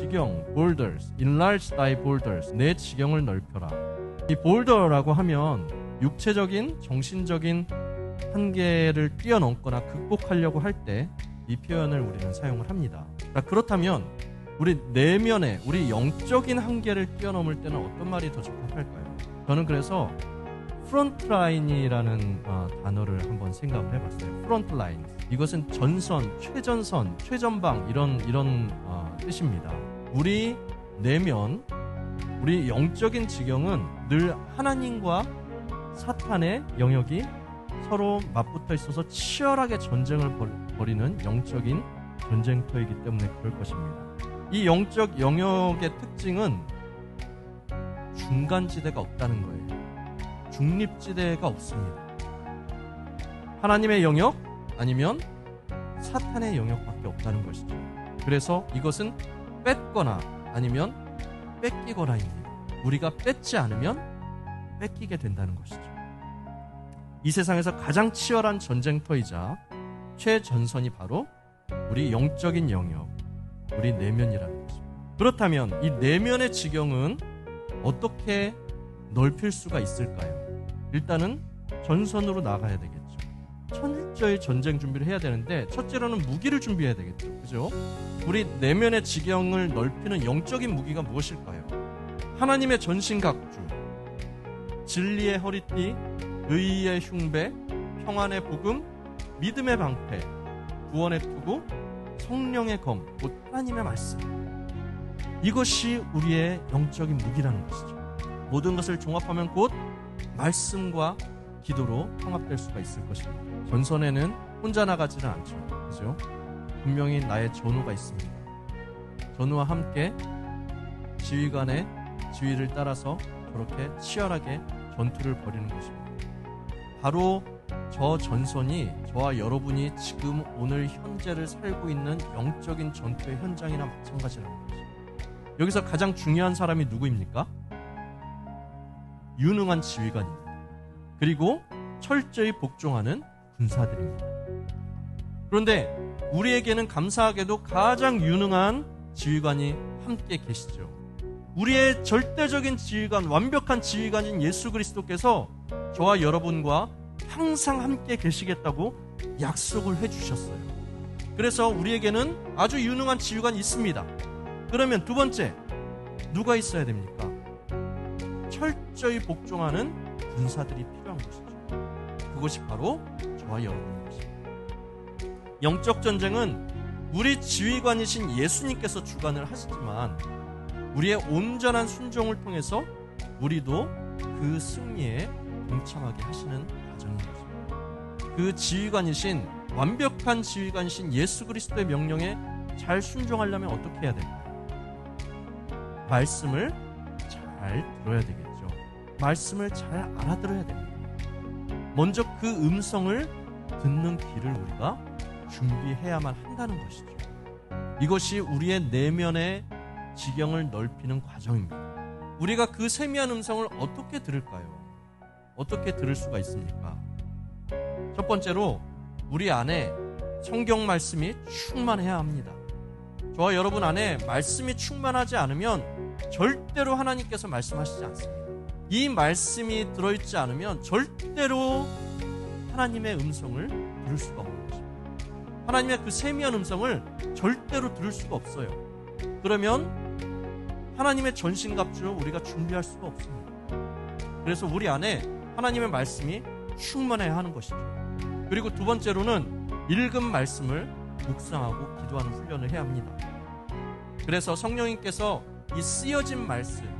지경, boulders, enlarge thy boulders, 내 지경을 넓혀라. 이 boulder라고 하면 육체적인, 정신적인 한계를 뛰어넘거나 극복하려고 할 때 이 표현을 우리는 사용을 합니다. 자, 그렇다면 우리 내면에 우리 영적인 한계를 뛰어넘을 때는 어떤 말이 더 적합할까요? 저는 그래서 프론트라인이라는 어, 단어를 한번 생각을 해봤어요. 프론트라인. 이것은 전선, 최전선, 최전방 이런 이런 어, 뜻입니다. 우리 내면, 우리 영적인 지경은 늘 하나님과 사탄의 영역이 서로 맞붙어 있어서 치열하게 전쟁을 벌이는 영적인 전쟁터이기 때문에 그럴 것입니다. 이 영적 영역의 특징은 중간지대가 없다는 거예요. 중립지대가 없습니다. 하나님의 영역 아니면 사탄의 영역밖에 없다는 것이죠. 그래서 이것은 뺏거나 아니면 뺏기거나입니다. 우리가 뺏지 않으면 뺏기게 된다는 것이죠. 이 세상에서 가장 치열한 전쟁터이자 최전선이 바로 우리 영적인 영역, 우리 내면이라는 것입니다. 그렇다면 이 내면의 지경은 어떻게 넓힐 수가 있을까요? 일단은 전선으로 나가야 되겠죠. 철저히 전쟁 준비를 해야 되는데 첫째로는 무기를 준비해야 되겠죠. 그죠? 우리 내면의 지경을 넓히는 영적인 무기가 무엇일까요? 하나님의 전신각주, 진리의 허리띠, 의의 흉배, 평안의 복음, 믿음의 방패, 구원의 투구, 성령의 검, 곧 하나님의 말씀. 이것이 우리의 영적인 무기라는 것이죠. 모든 것을 종합하면 곧 말씀과 기도로 통합될 수가 있을 것입니다. 전선에는 혼자 나가지는 않죠. 그죠? 분명히 나의 전우가 있습니다. 전우와 함께 지휘관의 지휘를 따라서 그렇게 치열하게 전투를 벌이는 것입니다. 바로 저 전선이 저와 여러분이 지금 오늘 현재를 살고 있는 영적인 전투의 현장이나 마찬가지라는 것이죠. 여기서 가장 중요한 사람이 누구입니까? 유능한 지휘관입니다. 그리고 철저히 복종하는 군사들입니다. 그런데 우리에게는 감사하게도 가장 유능한 지휘관이 함께 계시죠. 우리의 절대적인 지휘관, 완벽한 지휘관인 예수 그리스도께서 저와 여러분과 항상 함께 계시겠다고 약속을 해주셨어요. 그래서 우리에게는 아주 유능한 지휘관이 있습니다. 그러면 두 번째, 누가 있어야 됩니까? 철저히 복종하는 군사들이 필요한 것이죠. 그것이 바로 저와 여러분인 것입니다. 영적 전쟁은 우리 지휘관이신 예수님께서 주관을 하시지만 우리의 온전한 순종을 통해서 우리도 그 승리에 동참하게 하시는 과정인 것입니다. 그 지휘관이신 완벽한 지휘관이신 예수 그리스도의 명령에 잘 순종하려면 어떻게 해야 될까요? 말씀을 잘 들어야 되겠죠. 말씀을 잘 알아들어야 됩니다. 먼저 그 음성을 듣는 귀를 우리가 준비해야만 한다는 것이죠. 이것이 우리의 내면의 지경을 넓히는 과정입니다. 우리가 그 세미한 음성을 어떻게 들을까요? 어떻게 들을 수가 있습니까? 첫 번째로 우리 안에 성경 말씀이 충만해야 합니다. 저와 여러분 안에 말씀이 충만하지 않으면 절대로 하나님께서 말씀하시지 않습니다. 이 말씀이 들어있지 않으면 절대로 하나님의 음성을 들을 수가 없는 것입니다. 하나님의 그 세미한 음성을 절대로 들을 수가 없어요. 그러면 하나님의 전신갑주를 우리가 준비할 수가 없습니다. 그래서 우리 안에 하나님의 말씀이 충만해야 하는 것이죠. 그리고 두 번째로는 읽은 말씀을 묵상하고 기도하는 훈련을 해야 합니다. 그래서 성령님께서 이 쓰여진 말씀,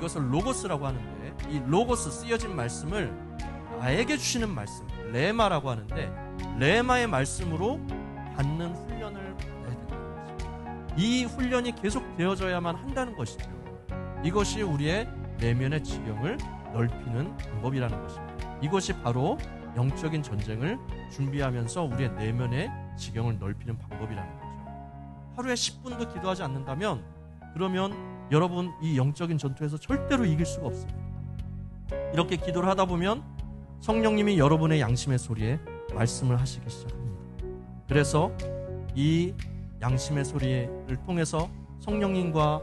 이것을 로고스라고 하는데, 이 로고스 쓰여진 말씀을 나에게 주시는 말씀, 레마라고 하는데, 레마의 말씀으로 받는 훈련을 받아야 된다는 것입니다. 이 훈련이 계속 되어져야만 한다는 것이죠. 이것이 우리의 내면의 지경을 넓히는 방법이라는 것입니다. 이것이 바로 영적인 전쟁을 준비하면서 우리의 내면의 지경을 넓히는 방법이라는 거죠. 하루에 10분도 기도하지 않는다면 그러면 여러분 이 영적인 전투에서 절대로 이길 수가 없습니다. 이렇게 기도를 하다 보면 성령님이 여러분의 양심의 소리에 말씀을 하시기 시작합니다. 그래서 이 양심의 소리를 통해서 성령님과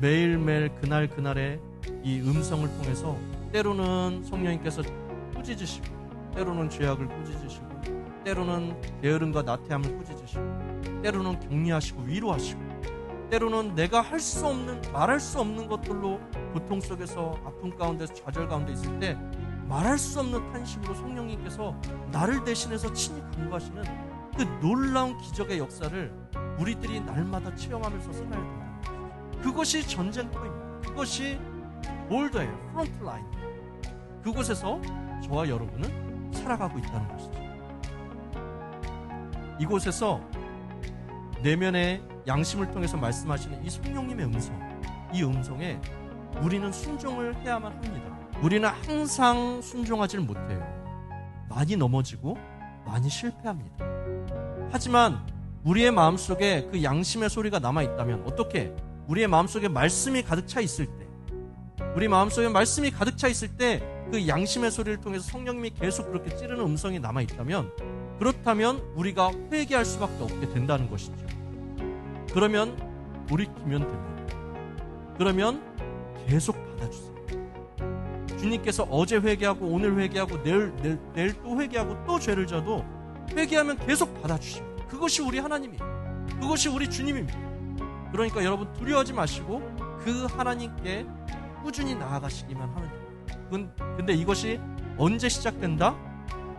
매일매일 그날 그날의 이 음성을 통해서 때로는 성령님께서 꾸짖으시고 때로는 죄악을 꾸짖으시고 때로는 게으름과 나태함을 꾸짖으시고 때로는 격려하시고 위로하시고 때로는 내가 할 수 없는 말할 수 없는 것들로 고통 속에서 아픔 가운데서 좌절 가운데 있을 때 말할 수 없는 탄식으로 성령님께서 나를 대신해서 친히 간구하시는 그 놀라운 기적의 역사를 우리들이 날마다 체험하면서 살아야 된다. 그것이 전쟁터입니다. 그것이 몰더예요. 프론트라인. 그곳에서 저와 여러분은 살아가고 있다는 것이죠. 이곳에서 내면의 양심을 통해서 말씀하시는 이 성령님의 음성, 이 음성에 우리는 순종을 해야만 합니다. 우리는 항상 순종하지 못해요. 많이 넘어지고 많이 실패합니다. 하지만 우리의 마음속에 그 양심의 소리가 남아 있다면 어떻게 우리의 마음속에 말씀이 가득 차 있을 때 우리 마음속에 말씀이 가득 차 있을 때 그 양심의 소리를 통해서 성령님이 계속 그렇게 찌르는 음성이 남아 있다면 그렇다면 우리가 회개할 수밖에 없게 된다는 것이죠. 그러면 돌이키면 됩니다. 그러면 계속 받아주세요. 주님께서 어제 회개하고 오늘 회개하고 내일, 내일, 내일 또 회개하고 또 죄를 져도 회개하면 계속 받아주십니다. 그것이 우리 하나님이에요. 그것이 우리 주님입니다. 그러니까 여러분 두려워하지 마시고 그 하나님께 꾸준히 나아가시기만 하면 됩니다. 근데 이것이 언제 시작된다?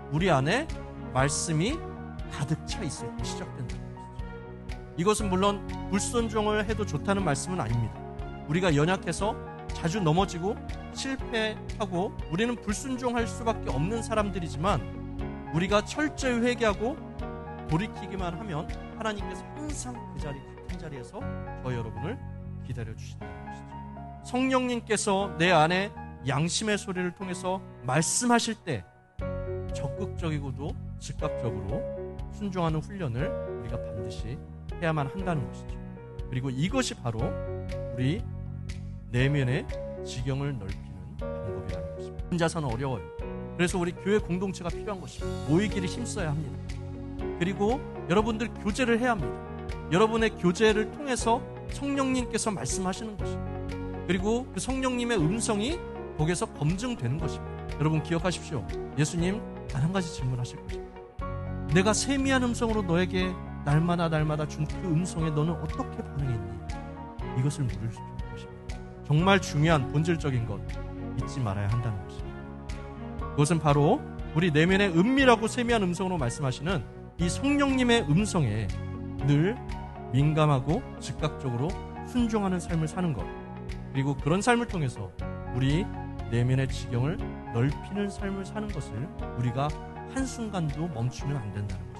우리 안에 말씀이 가득 차 있을 때 시작된다는 것 이것은 물론 불순종을 해도 좋다는 말씀은 아닙니다. 우리가 연약해서 자주 넘어지고 실패하고 우리는 불순종할 수밖에 없는 사람들이지만 우리가 철저히 회개하고 돌이키기만 하면 하나님께서 항상 그 자리 같은 자리에서 저 여러분을 기다려 주신다는 것이죠. 성령님께서 내 안에 양심의 소리를 통해서 말씀하실 때 적극적이고도 즉각적으로 순종하는 훈련을 우리가 반드시 해야만 한다는 것이죠. 그리고 이것이 바로 우리 내면의 지경을 넓히는 방법이라는 것입니다. 혼자서는 어려워요. 그래서 우리 교회 공동체가 필요한 것입니다. 모이기를 힘써야 합니다. 그리고 여러분들 교제를 해야 합니다. 여러분의 교제를 통해서 성령님께서 말씀하시는 것입니다. 그리고 그 성령님의 음성이 거기에서 검증되는 것입니다. 여러분 기억하십시오. 예수님 단 한 가지 질문하실 것입니다. 내가 세미한 음성으로 너에게 날마다 날마다 준 그 음성에 너는 어떻게 반응했니? 이것을 물을 것입니다. 정말 중요한 본질적인 것 잊지 말아야 한다는 것입니다. 그것은 바로 우리 내면의 은밀하고 세미한 음성으로 말씀하시는 이 성령님의 음성에 늘 민감하고 즉각적으로 순종하는 삶을 사는 것. 그리고 그런 삶을 통해서 우리 내면의 지경을 넓히는 삶을 사는 것을 우리가 한순간도 멈추면 안 된다는 것입니다.